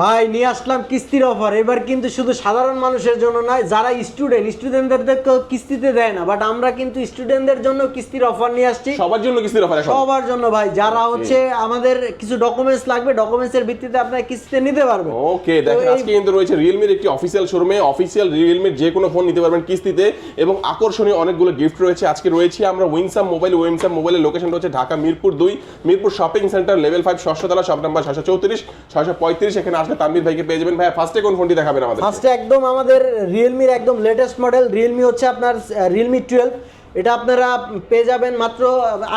ভাই নিয়ে আসলাম কিস্তির অফার এবার কিন্তু শুধু সাধারণ মানুষের জন্য নয় যারা স্টুডেন্ট স্টুডেন্টদের কিস্তিতে দেয় না। বাট আমরা কিন্তু স্টুডেন্টদের জন্য কিস্তির অফার নিয়ে আসছি। সবার জন্য কিস্তির অফার সবার জন্য ভাই যারা হচ্ছে আমাদের কিছু ডকুমেন্টস লাগবে ডকুমেন্টস এর ভিত্তিতে আপনারা কিস্তিতে নিতে পারবেন। ওকে দেখেন আজকে কিন্তু রয়েছে রিয়েলমির একটি অফিসিয়াল শোরুমে অফিসিয়াল রিয়েলমির যে কোনো ফোন নিতে পারবেন কিস্তিতে। এবং আকর্ষণীয় অনেকগুলো গিফট রয়েছে। আজকে রয়েছে আমরা উইনসাম মোবাইল উইনসাম মোবাইলের লোকেশন রয়েছে ঢাকা মিরপুর দুই। Mirpur shopping center level five ষষ্ঠতলা shop number ছশো চৌত্রিশ ছশো পঁয়ত্রিশ। এখানে আসলে তানভীর ভাইকে পেয়ে যাবেন। ভাই ফার্স্টে কোন ফোনটি দেখাবেন আমাদের ফার্স্টে একদম আমাদের রিয়েলমির একদম লেটেস্ট মডেল রিয়েলমি হচ্ছে আপনার রিয়েলমি টুয়েলভ এটা আপনারা পেয়ে যাবেন মাত্র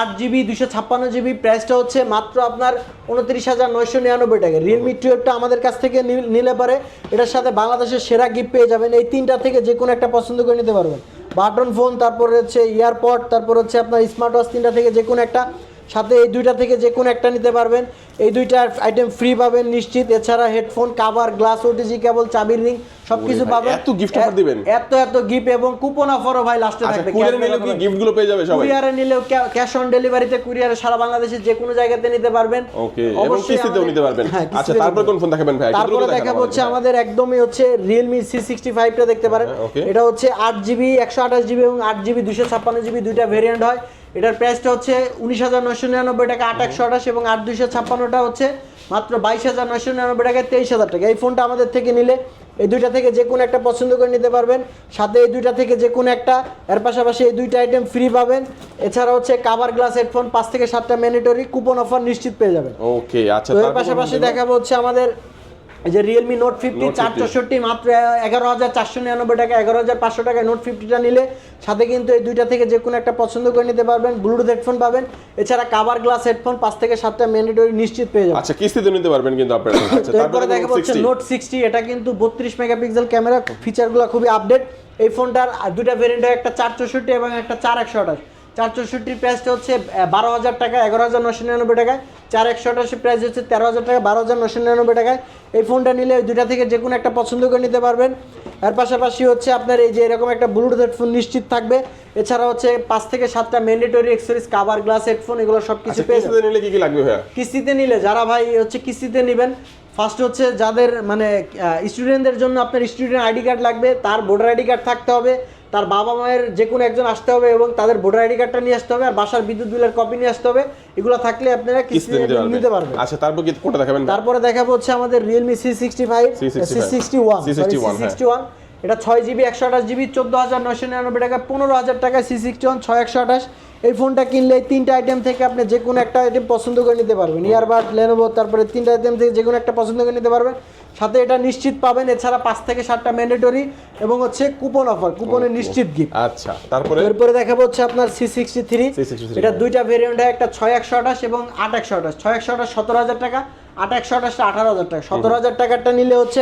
আট জিবি দুশো ছাপ্পান্ন জিবি প্রাইসটা হচ্ছে মাত্র আপনার উনত্রিশ হাজার নয়শো নিরানব্বই টাকা। রিয়েলমি টুয়েলভটা আমাদের কাছ থেকে নিলে পারে এটার সাথে বাংলাদেশের সেরা গিফট পেয়ে যাবেন। এই তিনটা থেকে যে কোনো একটা পছন্দ করে নিতে পারবেন। বাটন ফোন তারপর হচ্ছে ইয়ারপড তারপর হচ্ছে আপনার স্মার্ট ওয়াচ তিনটা থেকে যে কোনো একটা। সাথে এই দুইটা থেকে যে কোনো একটা নিতে পারবেন। এই দুইটা আইটেম ফ্রি পাবেন নিশ্চিত। এছাড়া headphone cover glass OTG cable চাবির রিং সবকিছু পাবেন। এত gift offer দিবেন? এত এত গিফট এবং কুপন অফারও ভাই লাস্টে আচ্ছা থাকবে। কুরিয়ার নিলে কি গিফটগুলো পেয়ে যাবে সবাই। কুরিয়ারে নিলেও ক্যাশ অন ডেলিভারিতে কুরিয়ারে সারা বাংলাদেশে যে কোনো জায়গাতে নিতে পারবেন। ওকে এবং অবশ্যই কিস্তিতেও নিতে পারবেন। হ্যাঁ, আচ্ছা তারপর কোন ফোন দেখাবেন ভাই? তারপরে দেখাবো হচ্ছে আমাদের। একদমই হচ্ছে রিয়েলমি সি সিক্সটি ফাইভটা দেখতে পারেন। এটা হচ্ছে আট জিবি একশো আঠাশ জিবি এবং আট জিবি দুশো ছাপ্পান্ন জিবি দুইটা ভেরিয়েন্ট হয়। এটার প্রাইসটা হচ্ছে উনিশ হাজার নশো নিরানব্বই টাকা আট একশো আঠাশ এবং আট দুশো ছাপ্পান্নটা হচ্ছে মাত্র বাইশ হাজার নশো নিরানব্বই টাকায় তেইশ হাজার টাকা। এই ফোনটা আমাদের থেকে নিলে এই দুইটা থেকে যে কোনো একটা পছন্দ করে নিতে পারবেন। সাথে এই দুইটা থেকে যে কোনো একটা এর পাশাপাশি এই দুইটা আইটেম ফ্রি পাবেন। এছাড়া হচ্ছে কাভার গ্লাস হেডফোন পাঁচ থেকে সাতটা ম্যান্ডেটরি কুপন অফার নিশ্চিত পেয়ে যাবেন। ওকে আচ্ছা এর পাশাপাশি দেখাবো হচ্ছে আমাদের যে রিয়েলমি নোট ফিফটি চার চৌষট্টি মাত্র এগারো হাজার চারশো নিরানব্বই টাকা। এগারো হাজার পাঁচশো টাকায় নোট ফিফটিটা নিলে সাথে কিন্তু এই দুইটা থেকে যে কোনো একটা পছন্দ করে নিতে পারবেন। ব্লুটুথ হেডফোন পাবেন। এছাড়া কাভার গ্লাস হেডফোন পাঁচ থেকে সাতটা ম্যান্ডেটরি নিশ্চিত পেয়ে যাবেন। আচ্ছা কিস্তিতে নিতে পারবেন কিন্তু আপনারা। আচ্ছা তারপরে দেখাবো হচ্ছে নোট সিক্সটি এটা কিন্তু বত্রিশ মেগাপিক্সেল ক্যামেরা ফিচারগুলো খুবই আপডেট এই ফোনটার দুটা ভেরিয়েন্ট হয় একটা চার চৌষট্টি এবং একটা চার একশো আঠাশ। চার চৌষট্টির প্রাইসটা হচ্ছে বারো হাজার টাকা এগারো হাজার নশো নিরানব্বই টাকায়। চার একশো আঠাশের প্রাইস হচ্ছে তেরো হাজার টাকা বারো হাজার নশো নিরানব্বই টাকায়। এই ফোনটা নিলে ওই দুটা থেকে যে কোনো একটা পছন্দ করে নিতে পারবেন। এর পাশাপাশি হচ্ছে আপনার এই যে এরকম একটা ব্লুটুথ হেডফোন নিশ্চিত থাকবে। এছাড়া হচ্ছে পাঁচ থেকে সাতটা mandatory accessories cover glass headphone এগুলো সব কিছু আচ্ছা কিস্তিতে নিলে কি কি লাগবে ভাইয়া? কিস্তিতে নিলে যারা ভাই হচ্ছে কিস্তিতে নেবেন ফার্স্ট হচ্ছে যাদের মানে স্টুডেন্টদের জন্য আপনার স্টুডেন্ট আইডি কার্ড লাগবে তার ভোটার আইডি কার্ড থাকতে হবে। তার বাবা মায়ের যে কোনো একজন আসতে হবে এবং তাদের ভোটার আইডি কার্ডটা নিয়ে আসতে হবে আর বাসার বিদ্যুৎ বিলের কপি নিয়ে আসতে হবে। এগুলো থাকলে আপনারা কিস্তিতে নিতে পারবেন। আচ্ছা তারপর কি কোনটা দেখাবেন? তারপরে দেখাবো হচ্ছে আমাদের Realme C sixty five C C65 sixty one C61 sixty one এটা ছয় জিবি একশো আঠাশ জিবি চোদ্দ হাজার নয়শো নিরানব্বই টাকা পনেরো হাজার টাকা সি সিক্সটি ওয়ান ছয় একশো আঠাশ। এই ফোনটা কিনলে এই তিনটা আইটেম থেকে আপনি যে কোনো একটা আইটেম পছন্দ করে নিতে পারবেন। ইয়ারবাড লেনোভো তারপরে তিনটা আইটেম থেকে যে কোনো একটা পছন্দ করে নিতে পারবেন। সাথে এটা নিশ্চিত পাবেন এছাড়া পাঁচ থেকে সাতটা ম্যান্ডেটরি এবং হচ্ছে কুপন অফার কুপনের নিশ্চিত গিফট আচ্ছা তারপরে? এরপরে দেখাবো হচ্ছে আপনার সি সিক্সটি থ্রি C63 এটা দুইটা ভেরিয়েন্ট হয় একটা ছয় একশো আঠাশ এবং আট একশো আঠাশ। ছয় একশো আঠাশ সতেরো হাজার টাকা আট একশো আঠাশটা আঠারো হাজার টাকা। সতেরো হাজার টাকারটা নিলে হচ্ছে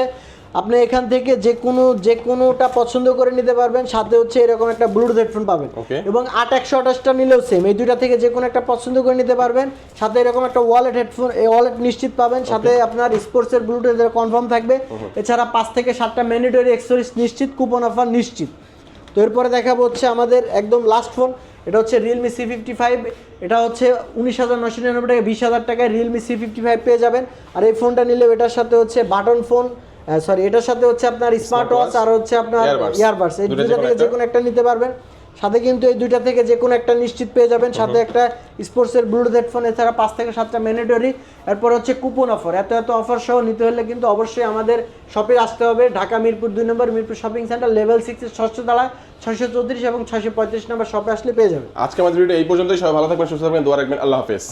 আপনি এখান থেকে যে কোনো যে কোনোটা পছন্দ করে নিতে পারবেন সাথে হচ্ছে এরকম একটা ব্লুটুথ হেডফোন পাবেন। এবং আট একশো আঠাশটা নিলেও সেম এই দুইটা থেকে যে কোনো একটা পছন্দ করে নিতে পারবেন। সাথে এরকম একটা ওয়ালেট হেডফোন এই ওয়ালেট নিশ্চিত পাবেন। সাথে আপনার স্পোর্টসের ব্লুটুথ কনফার্ম থাকবে। এছাড়া পাঁচ থেকে সাতটা ম্যান্ডেটরি এক্সেসরিজ নিশ্চিত কুপন অফার নিশ্চিত। তো এরপরে দেখাবো হচ্ছে আমাদের একদম লাস্ট ফোন এটা হচ্ছে রিয়েলমি সি ফিফটি ফাইভ এটা হচ্ছে উনিশ হাজার নশো নিরানব্বই টাকা বিশ হাজার টাকায় রিয়েলমি সি ফিফটি ফাইভ পেয়ে যাবেন। আর এই ফোনটা নিলে এটার সাথে হচ্ছে বাটন ফোন সরি এটার সাথে হচ্ছে আপনার স্মার্ট ওয়াচ আর হচ্ছে আপনার ইয়ারবাডস এই দুটো থেকে যে কোনো একটা নিতে পারবেন। সাথে কিন্তু এই দুইটা থেকে যে কোনো একটা নিশ্চিত পেয়ে যাবেন। সাথে একটা স্পোর্টসের ব্লুটুথ হেডফোন এছাড়া পাঁচ থেকে সাতটা ম্যান্ডেটরি এরপর হচ্ছে কুপন অফার এত এত অফার সহ নিতে হলে কিন্তু অবশ্যই আমাদের শপে আসতে হবে। ঢাকা মিরপুর দুই number Mirpur shopping center level সিক্সের ষষ্ঠ তলায় ছয়শো চৌত্রিশ এবং ছয়শো পঁয়ত্রিশ নম্বর শপে আসলে পেয়ে যাবেন। আজকে আমাদের ভিডিও এই পর্যন্তই। সবাই ভালো থাকবেন সুস্থ থাকবেন দোয়া রাখবেন। আল্লাহ হাফেজ।